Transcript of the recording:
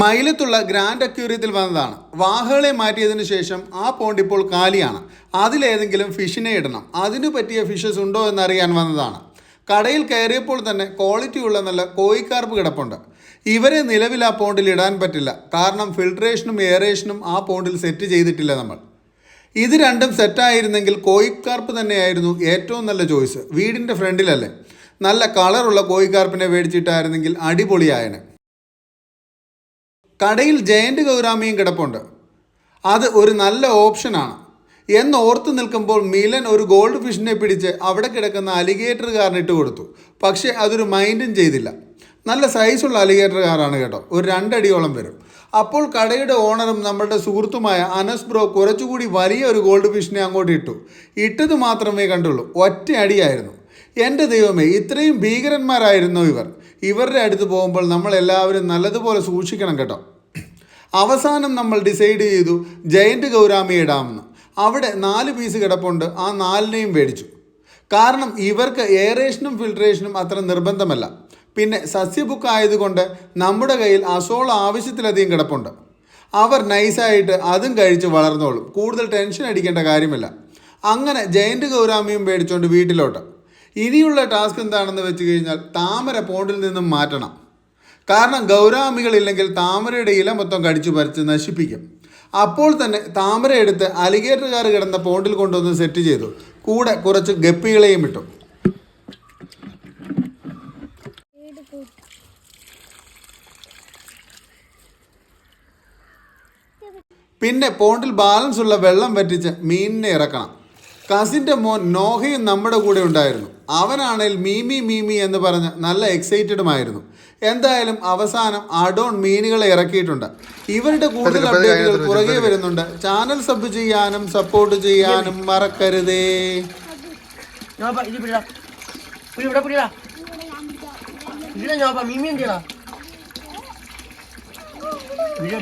മൈലത്തുള്ള grand അക്യൂറിയത്തിൽ വന്നതാണ്. വാഹകളെ മാറ്റിയതിന് ശേഷം ആ പോണ്ട് ഇപ്പോൾ കാലിയാണ്. അതിലേതെങ്കിലും ഫിഷിനെ ഇടണം. അതിനു പറ്റിയ ഫിഷസ് ഉണ്ടോ എന്നറിയാൻ വന്നതാണ്. കടയിൽ കയറിയപ്പോൾ തന്നെ ക്വാളിറ്റി ഉള്ള നല്ല കോയിക്കാർപ്പ് കിടപ്പുണ്ട്. ഇവരെ നിലവിൽ ആ പോണ്ടിൽ ഇടാൻ പറ്റില്ല. കാരണം ഫിൽട്രേഷനും എയറേഷനും ആ പോണ്ടിൽ സെറ്റ് ചെയ്തിട്ടില്ല നമ്മൾ. ഇത് രണ്ടും സെറ്റായിരുന്നെങ്കിൽ കോയിക്കാർപ്പ് തന്നെയായിരുന്നു ഏറ്റവും നല്ല ചോയ്സ് വീടിന്റെ ഫ്രണ്ടിലല്ലേ നല്ല കളറുള്ള കോയിക്കാർപ്പിനെ മേടിച്ചിട്ടായിരുന്നെങ്കിൽ അടിപൊളിയായനെ. കടയിൽ ജയന്റ് ഗൗരാമിയും കിടപ്പുണ്ട്. അത് ഒരു നല്ല ഓപ്ഷനാണ് എന്ന് ഓർത്ത് നിൽക്കുമ്പോൾ മിലൻ ഒരു ഗോൾഡ് ഫിഷിനെ പിടിച്ച് അവിടെ കിടക്കുന്ന അലിഗേറ്റർ ഇട്ട് കൊടുത്തു. പക്ഷേ അതൊരു മൈൻഡും ചെയ്തില്ല. നല്ല സൈസുള്ള അലിഗേറ്റർ കാറാണ് കേട്ടോ. ഒരു രണ്ടടിയോളം വരും. അപ്പോൾ കടയുടെ ഓണറും നമ്മളുടെ സുഹൃത്തുമായ അനസ് ബ്രോ കുറച്ചുകൂടി വലിയ ഒരു ഗോൾഡ് ഫിഷിനെ അങ്ങോട്ട് ഇട്ടു. ഇട്ടത് മാത്രമേ കണ്ടുള്ളൂ. ഒറ്റ അടിയായിരുന്നു. എന്റെ ദൈവമേ ഇത്രയും ഭീകരന്മാരായിരുന്നു ഇവർ? ഇവരുടെ അടുത്ത് പോകുമ്പോൾ നമ്മൾ എല്ലാവരും നല്ലതുപോലെ സൂക്ഷിക്കണം കേട്ടോ. അവസാനം നമ്മൾ ഡിസൈഡ് ചെയ്തു ജയന്റ് ഗൗരാമി ഇടാമെന്ന്. അവിടെ നാല് പീസ് കിടപ്പുണ്ട് ആ നാലിനെയും മേടിച്ചു. കാരണം ഇവർക്ക് എയറേഷനും ഫിൽട്രേഷനും അത്ര നിർബന്ധമല്ല. പിന്നെ സസ്യബുക്ക് ആയതുകൊണ്ട് നമ്മുടെ കയ്യിൽ അസോൾ ആവശ്യത്തിലധികം കിടപ്പുണ്ട്. അവർ നൈസായിട്ട് അതും കഴിച്ച് വളർന്നോളും. കൂടുതൽ ടെൻഷൻ അടിക്കേണ്ട കാര്യമില്ല. അങ്ങനെ ജയന്റ് ഗൗരാമിയും മേടിച്ചുകൊണ്ട് വീട്ടിലോട്ട്. ഇനിയുള്ള ടാസ്ക് എന്താണെന്ന് വെച്ച് കഴിഞ്ഞാൽ താമര പോണ്ടിൽ നിന്നും മാറ്റണം. കാരണം ഗൗരാമികളില്ലെങ്കിൽ താമരയുടെ ഇല മൊത്തം കടിച്ചു പറിച്ച് നശിപ്പിക്കും. അപ്പോൾ തന്നെ താമര എടുത്ത് അലിഗേറ്റർകാർ കിടന്ന പോണ്ടിൽ കൊണ്ടുവന്ന് സെറ്റ് ചെയ്തു. കൂടെ കുറച്ച് ഗപ്പികളെയും ഇട്ടു. പിന്നെ പോണ്ടിൽ ബാലൻസ് ഉള്ള വെള്ളം വറ്റിച്ച് മീനിനെ ഇറക്കണം. കസിന്റെ മോൻ നോഹയും നമ്മുടെ കൂടെ ഉണ്ടായിരുന്നു. അവനാണെങ്കിൽ മീമി മീമി എന്ന് പറഞ്ഞ് നല്ല എക്സൈറ്റഡുമായിരുന്നു എന്തായാലും അവസാനം അഡോൺ മീനുകളെ ഇറക്കിയിട്ടുണ്ട്. ഇവരുടെ കൂടുതൽ അപ്ഡേറ്റുകൾ പുറകെ വരുന്നുണ്ട്. ചാനൽ സബ് ചെയ്യാനും സപ്പോർട്ട് ചെയ്യാനും മറക്കരുതേ. മീമി എന്തിനാ വീഡിയോ